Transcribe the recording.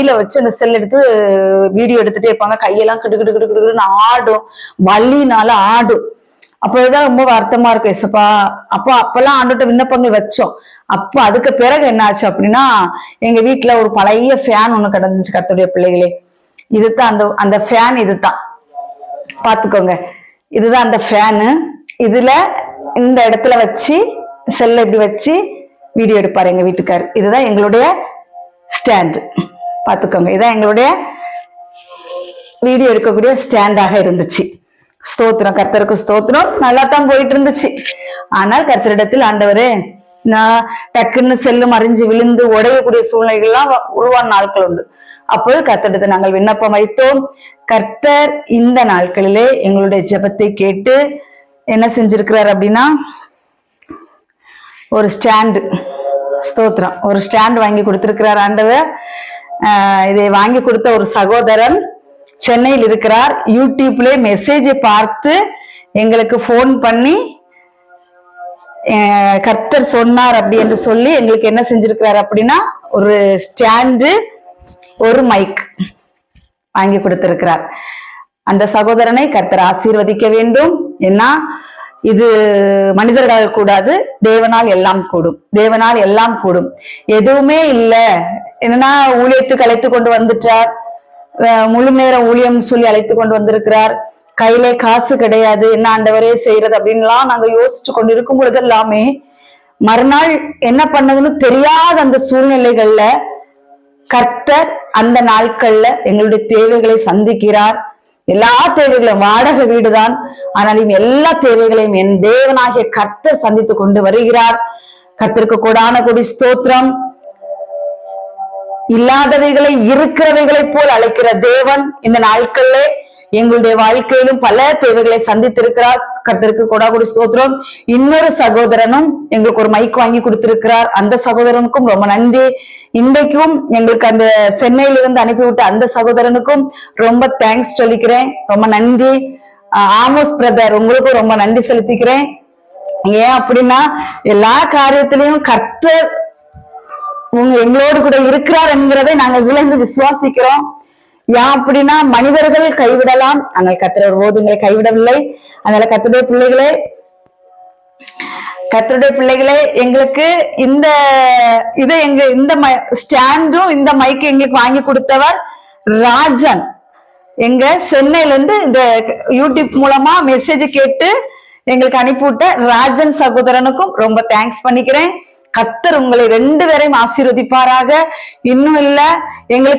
கையில வச்சு அந்த செல் எடுத்து வீடியோ எடுத்துட்டே இருப்பாங்க. கையெல்லாம் கிடு கிடு கிடு ஆடும். வலினால ஆடும். அப்போதான் ரொம்ப வருத்தமா இருக்கும் எசப்பா அப்போ அப்பெல்லாம் ஆண்டுகிட்ட விண்ணப்பங்கள் வச்சோம். அப்போ அதுக்கு பிறகு என்னாச்சு அப்படின்னா எங்க வீட்டுல ஒரு பழைய ஃபேன் ஒண்ணு கிடந்துச்சு கத்துடைய பிள்ளைகளே. இதுதான் அந்த அந்த ஃபேன் இதுதான். பாத்துக்கோங்க இதுதான் அந்த ஃபேனு இதுல இந்த இடத்துல வச்சு செல்ல இப்படி வச்சு வீடியோ எடுப்பாரு எங்க வீட்டுக்கார். இதுதான் எங்களுடைய ஸ்டாண்டு பார்த்துக்கோங்க. இதான் எங்களுடைய வீடியோ எடுக்கக்கூடிய ஸ்டாண்டாக இருந்துச்சு. ஸ்தோத்திரம். கர்த்தருக்கு ஸ்தோத்திரம். நல்லா தான் போயிட்டு இருந்துச்சு ஆனால் கர்த்தரிடத்தில் ஆண்டவரே நான் டக்குன்னு செல்லு அறிஞ்சு விழுந்து உடையக்கூடிய சூழ்நிலைகள்லாம் உருவான நாட்கள் உண்டு. அப்போது கர்த்தரிடத்தை நாங்கள் விண்ணப்பம் வைத்தோம். கர்த்தர் இந்த நாட்களிலே எங்களுடைய ஜெபத்தை கேட்டு என்ன செஞ்சிருக்கிறார் அப்படின்னா ஒரு ஸ்டாண்டு ஸ்தோத்திரம். ஒரு ஸ்டாண்ட் வாங்கி கொடுத்துருக்கிறார் ஆண்டவர். இதை வாங்கி கொடுத்த ஒரு சகோதரன் சென்னையில் இருக்கிறார். யூடியூப்ல மெசேஜை பார்த்து எங்களுக்கு ஃபோன் பண்ணி கர்த்தர் சொன்னார் அப்படி என்று சொல்லி எங்களுக்கு என்ன செஞ்சிருக்கிறார் அப்படின்னா ஒரு ஸ்டாண்டு ஒரு மைக் வாங்கி கொடுத்திருக்கிறார். அந்த சகோதரனை கர்த்தர் ஆசீர்வதிக்க வேண்டும். ஏன்னா இது மனிதர்களால் கூடாது தேவனால் எல்லாம் கூடும். தேவனால் எல்லாம் கூடும். எதுவுமே இல்லை. என்னன்னா ஊழியத்துக்கு அழைத்து கொண்டு வந்துட்டார். முழு நேர ஊழியம் சொல்லி அழைத்து கொண்டு வந்திருக்கிறார். கையில காசு கிடையாது. என்ன ஆண்டவரே செய்யறது அப்படின்லாம் நாங்க யோசிச்சு கொண்டு இருக்கும் பொழுது எல்லாமே மறுநாள் என்ன பண்ணதுன்னு தெரியாத அந்த சூழ்நிலைகள்ல கர்த்தர் அந்த நாட்கள்ல எங்களுடைய தேவைகளை சந்திக்கிறார். எல்லா தேவைகளும் வாடகை வீடுதான். ஆனால் எல்லா தேவைகளையும் என் தேவனாகிய கர்த்தர் சந்தித்து கொண்டு வருகிறார். கர்த்தருக்கு கொடான கொடி ஸ்தோத்திரம். இல்லாதவைகளை இருக்கிறவைகளைப் போல் அழைக்கிற தேவன் இந்த நாட்கள்ல எங்களுடைய வாழ்க்கையிலும் பல தேவைகளை சந்தித்திருக்கிறார். கர்த்தருக்கு கொடாகுடி ஸ்தோத்திரம். இன்னொரு சகோதரனும் எங்களுக்கு ஒரு மைக் வாங்கி கொடுத்திருக்கிறார். அந்த சகோதரனுக்கும் ரொம்ப நன்றி. இன்றைக்கும் எங்களுக்கு அந்த சென்னையிலிருந்து அனுப்பிவிட்ட அந்த சகோதரனுக்கும் ரொம்ப தேங்க்ஸ் சொல்லிக்கிறேன். ரொம்ப நன்றி. ஆமோஸ் பிரதர் உங்களுக்கும் ரொம்ப நன்றி செலுத்திக்கிறேன். ஏன் அப்படின்னா எல்லா காரியத்திலையும் கர்த்தர் உங்க எங்களோடு கூட இருக்கிறார் என்கிறதை நாங்கள் விளைந்து விசுவாசிக்கிறோம். ஏன் அப்படின்னா மனிதர்கள் கைவிடலாம். ஆனால் கத்திர ஓதுங்களை கைவிடவில்லை. அதனால கத்துடைய பிள்ளைகளே கத்தருடைய பிள்ளைகளே எங்களுக்கு இந்த இது எங்க இந்த ஸ்டாண்டும் இந்த மைக்கு எங்களுக்கு வாங்கி கொடுத்தவர் ராஜன். எங்க சென்னையில இருந்து இந்த யூடியூப் மூலமா மெசேஜ் கேட்டு எங்களுக்கு அனுப்பிவிட்ட ராஜன் சகோதரனுக்கும் ரொம்ப தேங்க்ஸ் பண்ணிக்கிறேன். கத்தர் உங்களை ரெண்டு பேரையும் ஆசீர்வதிப்பாராக. இன்னும் இல்ல எங்களுக்கு